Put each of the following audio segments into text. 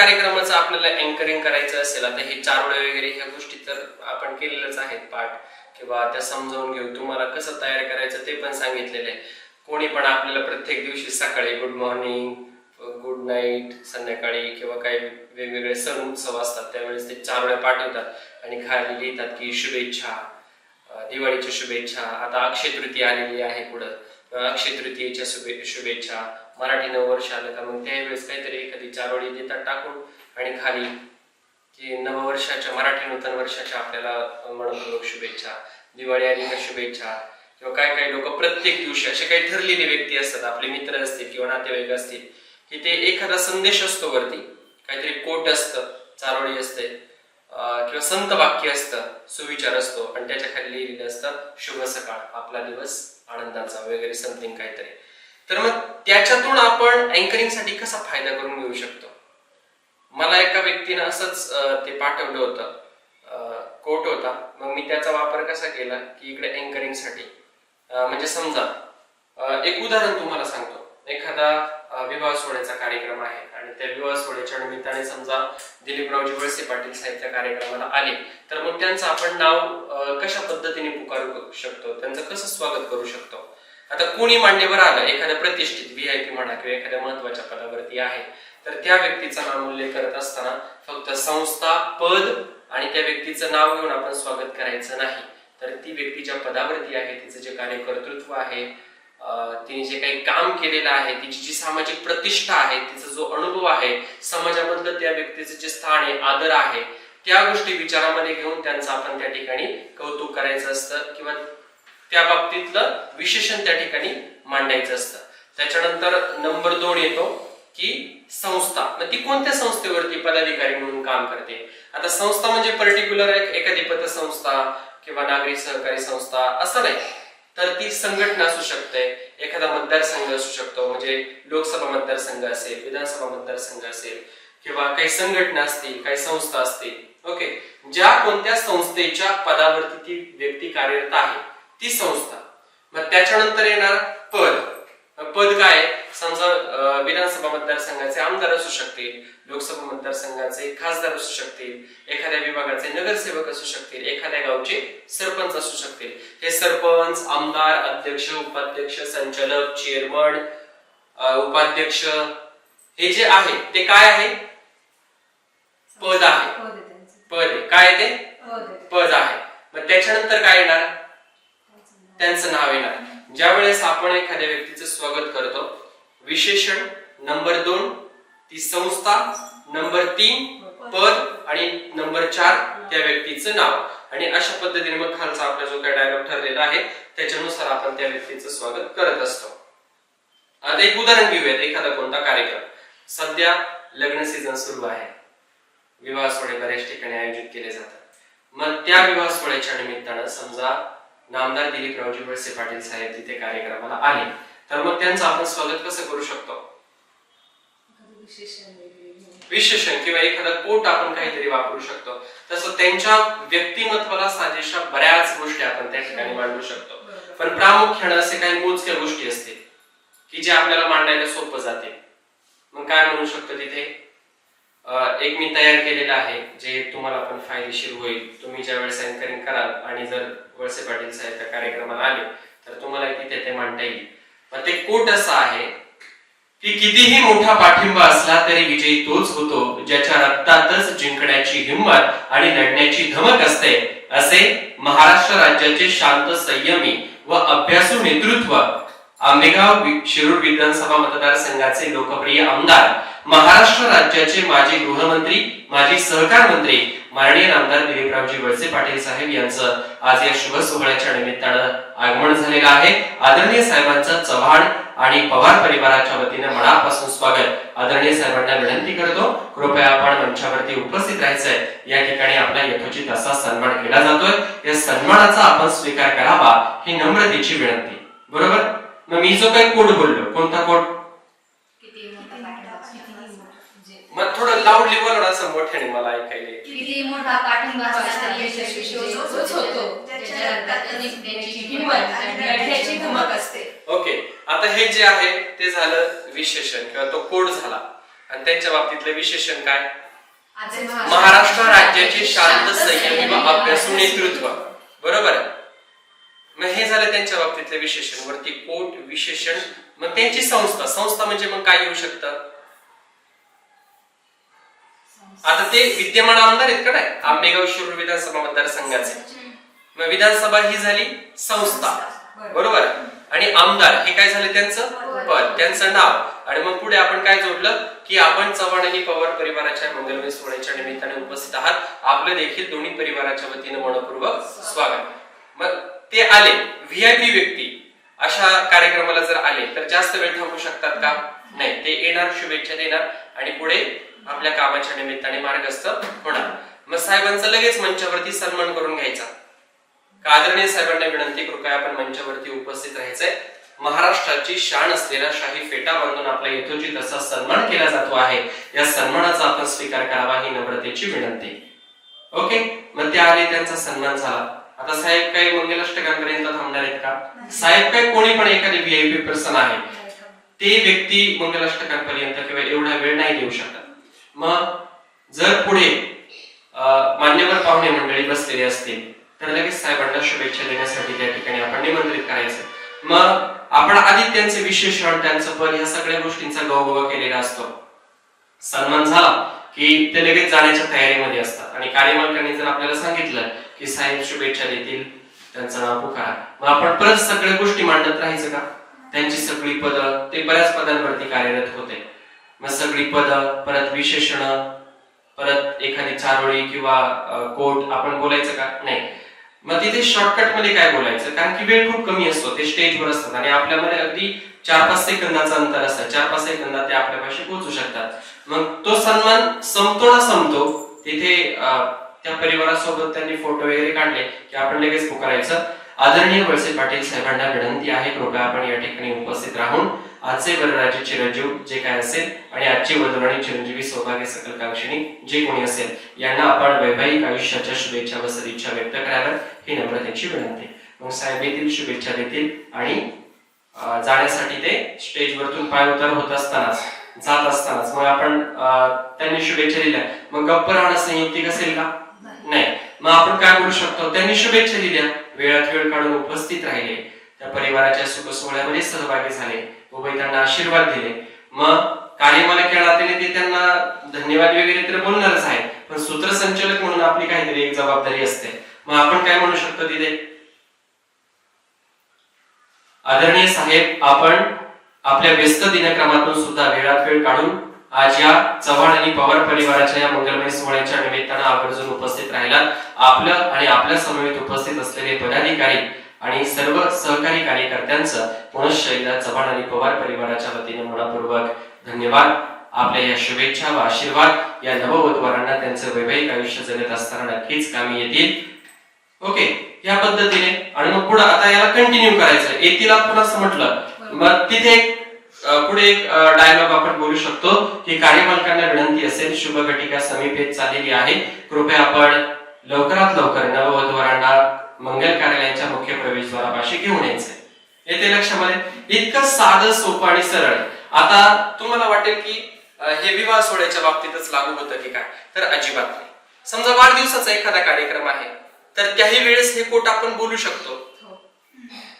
कार्यक्रमाचं आपल्याला अँकरिंग करायचं असेल आता हे चारोळे वगैरे ह्या गोष्टी तर आपण केलेल्याच आहेत पाठ किंवा त्या समजावून घेऊ तुम्हाला कसं तयार करायचं ते पण सांगितलेलं आहे. कोणी पण आपल्याला प्रत्येक दिवशी सकाळी गुड मॉर्निंग गुड नाईट संध्याकाळी किंवा काही वेगवेगळे सण उत्सव असतात त्यावेळेस ते चारोळ्या पाठवतात आणि खाली लिहितात की शुभेच्छा दिवाळीच्या शुभेच्छा. आता अक्षय तृतीया आलेली आहे पुढं. अक्षय तृतीयेच्या शुभे शुभेच्छा. मराठी नववर्ष आलं का मग त्यावेळेस काहीतरी एखादी चारोळी देतात टाकून आणि खाली की नववर्षाच्या मराठी नूतन वर्षाच्या आपल्याला मनपूर्वक शुभेच्छा दिवाळी आली का शुभेच्छा. किंवा काय काही लोक प्रत्येक दिवशी असे काही ठरलेले व्यक्ती असतात आपले मित्र असतील किंवा नातेवाईक असतील की ते एखादा संदेश असतो वरती. काहीतरी कोट असतं चारोळी असते किंवा संत वाक्य असतं सुविचार असतो आणि त्याच्याखाली लिहिलेलं असतं शुभ सकाळ आपला दिवस आनंदाचा वगैरे समथिंग काहीतरी. तर मग त्याच्यातून आपण अँकरिंगसाठी कसा फायदा करून घेऊ शकतो? मला एका व्यक्तीनं असंच ते पाठवलं होतं. कोट होता. मग मी त्याचा वापर कसा केला की इकडे अँकरिंगसाठी म्हणजे समजा एक उदाहरण तुम्हाला सांगतो. एखादा विवाह सोहळ्याचा कार्यक्रम आहे आणि त्या विवाह सोहळ्याच्या निमित्ताने समजा दिलीपरावजी वळसे पाटील साहेब त्या कार्यक्रमाला आले तर मग त्यांचं आपण नाव कशा पद्धतीने पुकारू शकतो? त्यांचं कसं स्वागत करू शकतो? आता कोणी मान्यवर आलं? एखाद्या प्रतिष्ठित व्हीआयपी म्हणा किंवा एखाद्या महत्त्वाच्या पदावरती आहे तर त्या व्यक्तीचा नामूल्य करत असताना फक्त संस्था पद आणि त्या व्यक्तीचं नाव घेऊन आपण स्वागत करायचं नाही. तर ती व्यक्ती ज्या पदावरती आहे तिचं जे कार्यकर्तृत्व आहे तिने जे काही काम केलेलं आहे तिची जी सामाजिक प्रतिष्ठा आहे तिचा जो अनुभव आहे समाजामधलं त्या व्यक्तीचं जे स्थान आहे आदर आहे त्या गोष्टी विचारामध्ये घेऊन त्यांचं आपण त्या ठिकाणी कौतुक करायचं असतं किंवा त्या बाबतीतलं विशेषण त्या ठिकाणी मांडायचं असतं. त्याच्यानंतर नंबर दोन येतो की संस्था. मग ती कोणत्या संस्थेवरती पदाधिकारी म्हणून काम करते? आता संस्था म्हणजे पर्टिक्युलर एक एखादी पतसंस्था किंवा नागरी सहकारी संस्था असं नाही. तर ती संघटना असू शकते. एखादा मतदारसंघ असू शकतो. म्हणजे लोकसभा मतदारसंघ असेल विधानसभा मतदारसंघ असेल किंवा काही संघटना असतील काही संस्था असतील. ओके. ज्या कोणत्या संस्थेच्या पदावरती ती व्यक्ती कार्यरत आहे ती संस्था. मग त्याच्यानंतर येणार पद. पद काय? समजा विधानसभा मतदारसंघाचे आमदार असू शकतील लोकसभा मतदारसंघाचे खासदार असू शकतील एखाद्या विभागाचे नगरसेवक असू शकतील एखाद्या गावचे सरपंच असू शकतील. हे सरपंच आमदार अध्यक्ष उपाध्यक्ष संचालक चेअरमन उपाध्यक्ष हे जे आहे ते काय आहे? पद आहे. पद काय आहे ते. पद आहे. मग त्याच्यानंतर काय येणार? त्यांचं नाव येणार. ज्या वेळेस आपण एखाद्या व्यक्तीचं स्वागत करतो विशेषण नंबर दोन ती संस्था नंबर तीन पद आणि नंबर चार त्या व्यक्तीचं नाव. आणि अशा पद्धतीने मग खालचा आपला जो काही डायलॉग ठरलेला आहे त्याच्यानुसार आपण त्या व्यक्तीचं स्वागत करत असतो. आता एक उदाहरण घेऊयात एखादा कोणता कार्यक्रम. सध्या लग्न सीझन सुरू आहे. विवाह सोहळे बऱ्याच ठिकाणी आयोजित केले जातात. मग त्या विवाह सोहळ्याच्या निमित्तानं समजा नामदार दिलीपरावजी वळसे पाटील साहेब तिथे कार्यक्रमाला आले. तर मग त्यांचं आपण स्वागत कसं करू शकतो? विशेषण किंवा एखादा कोट आपण काहीतरी वापरू शकतो. तसं त्यांच्या व्यक्तिमत्वाला साजेशा बऱ्याच गोष्टी आपण त्या ठिकाणी मांडू शकतो. पण प्रामुख्यानं असे काही मोजक्या गोष्टी असतील की जे आपल्याला मांडायला सोपं जाते. मग काय म्हणू शकतो तिथे? एक मी तयार केलेलं आहे जे तुम्हाला पण फायदेशीर होईल. तुम्ही ज्या वेळेस अँकरिंग कराल आणि जर वळसे पाटील साहेब त्या कार्यक्रमाला आले तर तुम्हाला तिथे ते मांडता येईल. पण ते कोट असं आहे की कितीही मोठा पाठिंबा असला तरी विजयी तोच होतो ज्याच्या रक्तातच जिंकण्याची हिंमत आणि लढण्याची धमक असते असे महाराष्ट्र राज्याचे शांत संयमी व अभ्यासू नेतृत्व आंबेगाव शिरूर विधानसभा मतदारसंघाचे लोकप्रिय आमदार महाराष्ट्र राज्याचे माजी गृहमंत्री माजी सहकार मंत्री माननीय आमदार दिलीपरावजी वळसे पाटील साहेब यांचं आज या शुभ सोहळ्याच्या निमित्तानं आगमन झालेलं आहे. आदरणीय साहेबांचं चव्हाण आणि पवार परिवाराच्या वतीने मनापासून स्वागत. आदरणीय साहेबांना विनंती करतो कृपया आपण मंचावरती उपस्थित राहायचंय. या ठिकाणी आपला यथोचित असा सन्मान केला जातोय. या सन्मानाचा आपण स्वीकार करावा ही नम्रतेची विनंती. बरोबर? मग मी जो काही कोड बोललो कोणता कोड किती मोठा पाठिंबा कितीही असला म्हणजे मग थोडं लाऊडली बोलणं असं मोठ्याने मला ऐकायला येईल. किती मोठा पाठिंबा यशस्वी होतो. त्याच्या रक्तात निघण्याची हिंमत आणि लढण्याची धमक असते. ओके आता हे जे आहे ते झालं विशेषण किंवा तो कोड झाला. आणि त्यांच्या बाबतीतलं विशेषण काय? महाराष्ट्र राज्याचे शांत संयमी व अभ्यासू. नेतृत्व. बरोबर आहे? मग हे झालं त्यांच्या बाबतीतले विशेषण. वरती कोट विशेषण मग त्यांची संस्था. संस्था म्हणजे मग काय येऊ शकतं? आता ते विद्यमान आमदार आहेत का नाही? आंबेगाव शिरूर विधानसभा मतदारसंघाचे. मग विधानसभा ही झाली संस्था. बरोबर? आणि आमदार हे काय झाले त्यांचं? पद त्यांचं नाव. आणि मग पुढे आपण काय जोडलं? की आपण चव्हाण आणि पवार परिवाराच्या मंगलमय सोहळ्याच्या निमित्ताने उपस्थित आहात. आपलं देखील दोन्ही परिवाराच्या वतीनं मनपूर्वक स्वागत. मग ते आले व्हीआयपी व्यक्ती. अशा कार्यक्रमाला जर आले तर जास्त वेळ थांबू शकतात का? नाही ते येणार शुभेच्छा देणार. आणि पुढे आपल्या कामाच्या निमित्ताने मार्गस्थ होणार. मग साहेबांचा लगेच मंचावरती सन्मान करून घ्यायचा. आदरणीय साहेबांना विनंती कृपया आपण मंचावरती उपस्थित राहायचंय? महाराष्ट्राची शान असलेला शाही फेटा बांधून आपल्या यथोचित असा सन्मान केला जातो आहे. या सन्मानाचा आपण स्वीकार करावा ही नम्रतेची विनंती. ओके? मग ते आले त्यांचा सन्मान झाला. आता साहेब काही मंगलाष्टकांपर्यंत थांबणार आहेत का? साहेब काय कोणी पण एखादी व्हीआयपी पर्सन आहे. ते व्यक्ती मंगलाष्टकांपर्यंत किंवा एवढा वेळ नाही देऊ शकत. मग जर पुढे मान्यवर पाहुणे मंडळी बसलेली असतील तर लगेच साहेबांना शुभेच्छा देण्यासाठी त्या ठिकाणी आपण निमंत्रित करायचं. मग आपण आधी त्यांचे विशेषण त्यांचं पण या सगळ्या गोष्टींचा गौगवा केलेला असतो. सन्मान झाला की ते लगेच जाण्याच्या तयारीमध्ये असतात. आणि कार्यमालकांनी जर आपल्याला सांगितलं की साहेब शुभेच्छा देतील त्यांचं नाव पुकारा. मग आपण परत सगळ्या गोष्टी मांडत राहायचं का? त्यांची सगळी पदं ते बऱ्याच पदांवरती कार्यरत होते. मग सगळी पद परत विशेषण परत एखादी चारोळी किंवा कोट आपण बोलायचं का? नाही. मग तिथे शॉर्टकटमध्ये काय बोलायचं? कारण की वेळ खूप कमी असतो ते स्टेजवर असतात आणि आपल्यामध्ये अगदी चार पाच सेकंदाचं अंतर असतं. चार पाच सेकंदात ते आपल्यापाशी पोहोचू शकतात. मग तो सन्मान संपतो ना संपतो तिथे त्या परिवारासोबत त्यांनी फोटो वगैरे काढले की आपण लगेच पुकारायचं. आदरणीय वळसे पाटील साहेबांना विनंती आहे कृपया आपण या ठिकाणी उपस्थित राहून आजचे वरराजे चिरंजीव जे काय असेल आणि आजची वधुराणी चिरंजीवी सौभाग्य सकल कांक्षिणी जे कोणी असेल यांना आपण वैवाहिक आयुष्याच्या शुभेच्छा व सदिच्छा व्यक्त कराव्यात ही नम्रतेची विनंती. मग साहेब येतील शुभेच्छा देतील आणि जाण्यासाठी ते स्टेजवरतून पाय उतार होत असतानाच जात असतानाच. मग आपण त्यांनी शुभेच्छा दिल्या. मग गप्प राहणं संयुक्तिक असेल का? नाही. मग आपण काय करू शकतो? त्यांनी शुभेच्छा दिल्या. वेळात वेळ काढून उपस्थित राहिले. त्या परिवाराच्या सुख सोहळ्यामध्ये सहभागी झाले. त्यांना आशीर्वाद दिले. मग काळीमाला या नात्याने ते त्यांना धन्यवाद वगैरे तर बोलणारच आहे पण सूत्रसंचालक म्हणून आपली काहीतरी एक जबाबदारी असते. मग आपण काय म्हणू शकतो तिथे? आदरणीय साहेब आपण आपल्या व्यस्त दिनक्रमातून सुद्धा वेळात वेळ काढून आज या चव्हाण आणि पवार परिवाराच्या या मंगलमय सोहळ्याच्या निमित्तानं आवर्जून उपस्थित राहिलात. आपलं आणि आपल्या समवेत उपस्थित असलेले पदाधिकारी आणि सर्व सहकारी कार्यकर्त्यांचं पुनश्च एकदा चव्हाण आणि पवार परिवाराच्या वतीने मनपूर्वक धन्यवाद. आपल्या या शुभेच्छा व आशीर्वाद या नववधूवरांना त्यांचं वैवाहिक आयुष्य जगत असताना नक्कीच कामी येतील. ओके या पद्धतीने. आणि मग पुढे आता याला कंटिन्यू करायचं येतील आपण असं म्हटलं. मग तिथे पुढे एक डायलॉग आपण बोलू शकतो की कार्यपालकांना विनंती असेल शुभ घटिका समीप येत चाललेली आहे. कृपया आपण लवकरात लवकर नववधूवरांना मंगल कार्यालयाच्या मुख्य प्रवेशद्वारापाशी घेऊन यायचंय येते लक्षामध्ये इतकं साधं सोपं आणि सरळ. आता तुम्हाला वाटेल की हे विवाह सोहळ्याच्या बाबतीतच लागू होतं की काय? तर अजिबात नाही. समजा वाढदिवसाचा एखादा कार्यक्रम आहे तर त्याही वेळेस हे कोट आपण बोलू शकतो.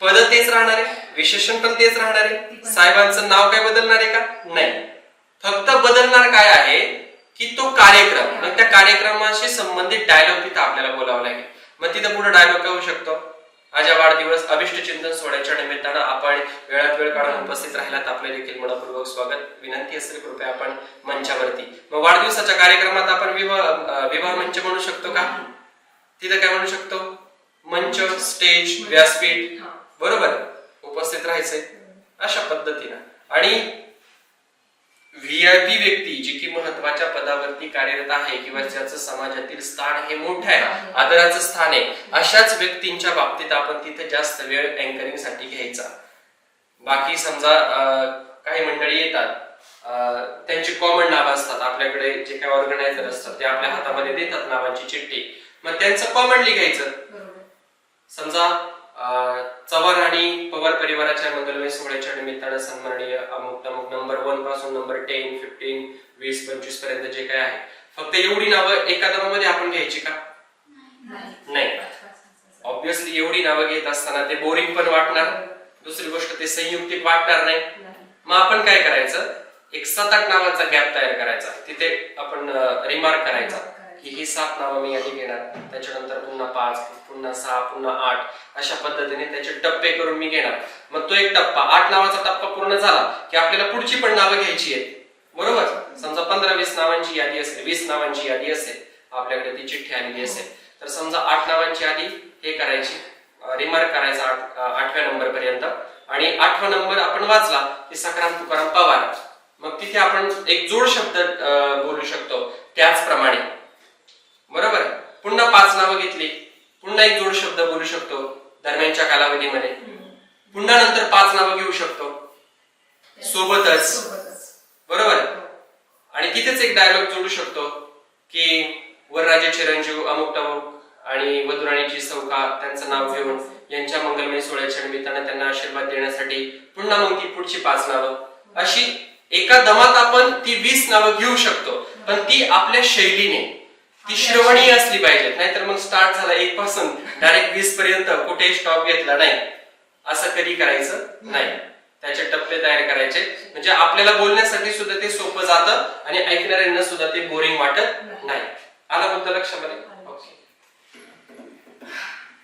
पद तेच राहणार आहे विशेषण पण तेच राहणार आहे. साहेबांचं नाव काय बदलणार आहे का? नाही. फक्त बदलणार काय आहे की तो कार्यक्रम. मग त्या कार्यक्रमाशी संबंधित डायलॉग तिथं आपल्याला बोलावं लागेल. मग तिथं पुढे डायलॉग काय होऊ शकतो माझ्या वाढदिवस अभिष्ट चिंतन सोहळ्याच्या निमित्तानं आपण वेळात वेळ काढून उपस्थित राहिलात. आपले देखील मनपूर्वक स्वागत. विनंती असेल कृपया आपण मंचावरती. मग वाढदिवसाच्या कार्यक्रमात आपण विवाह विवाह मंच म्हणू शकतो का? तिथं काय म्हणू शकतो? मंच स्टेज व्यासपीठ. बरोबर? उपस्थित राहायचंय. अशा पद्धतीनं. आणि व्हीआयपी व्यक्ती जी की महत्त्वाच्या पदावरती कार्यरत आहे किंवा ज्याचं समाजातील स्थान हे मोठं आहे आदराचं स्थान आहे अशाच व्यक्तींच्या बाबतीत आपण तिथे जास्त वेळ अँकरिंगसाठी घ्यायचा. बाकी समजा काही मंडळी येतात त्यांची कॉमन नावं असतात आपल्याकडे जे काही ऑर्गनायझर असतात ते आपल्या हातामध्ये देतात नावांची चिठ्ठी. मग त्यांचं कॉमनली घ्यायचं समजा चव्हाण आणि पवार परिवाराच्या मंगलमय सोहळ्याच्या निमित्तानं सन्माननीय अमुक तमुक नंबर वनपासून नंबर टेन फिफ्टीन वीस पंचवीसपर्यंत जे काय आहे. फक्त एवढी नावं एका दमामध्ये आपण घ्यायची का? नाही. ऑब्विसली एवढी नावं घेत असताना ते बोरिंग पण वाटणार. दुसरी गोष्ट ते संयुक्तिक वाटणार नाही. मग आपण काय करायचं? एक सात आठ नावांचा गॅप तयार करायचा. तिथे आपण रिमार्क करायचा. ही सात नावं मी आधी घेणार. त्याच्यानंतर पुन्हा पाच पुन्हा सहा पुन्हा आठ अशा पद्धतीने त्याचे टप्पे करून मी घेणार. मग तो एक टप्पा आठ नावाचा टप्पा पूर्ण झाला की आपल्याला पुढची पण नावं घ्यायची आहेत. बरोबर? समजा पंधरा वीस नावांची यादी असेल वीस नावांची यादी असेल आपल्याकडे ती चिठ्ठी आलेली असेल तर समजा आठ नावांची यादी हे करायची. रिमार्क करायचा आठव्या नंबर पर्यंत आणि आठवा नंबर आपण वाचला की सकाराम तुकाराम पवार. मग तिथे आपण एक जोड शब्द बोलू शकतो. त्याचप्रमाणे बरोबर. पुन्हा पाच नावं घेतली. पुन्हा एक जोड शब्द बोलू शकतो दरम्यानच्या कालावधीमध्ये. पुन्हा नंतर पाच नावं घेऊ शकतो. सोबतच. बरोबर. आणि तिथेच एक डायलॉग जोडू शकतो की वरराजे चिरंजीव अमुक टमुक आणि वधुराणीची सौका त्यांचं नाव घेऊन यांच्या मंगलमय सोहळ्याच्या निमित्तानं त्यांना आशीर्वाद देण्यासाठी पुन्हा मग ती पुढची पाच नावं. अशी एका दमात आपण ती वीस नावं घेऊ शकतो पण ती आपल्या शैलीने. ती श्रवणीय असली पाहिजे. नाहीतर मग स्टार्ट झाला एक पासून डायरेक्ट वीस पर्यंत कुठेही स्टॉप घेतला नाही. असं कधी करायचं नाही. त्याचे टप्पे तयार करायचे. म्हणजे आपल्याला बोलण्यासाठी सुद्धा ते सोपं जातं आणि ऐकणाऱ्यांना सुद्धा ते बोरिंग वाटत नाही. आला मुद्दा लक्षामध्ये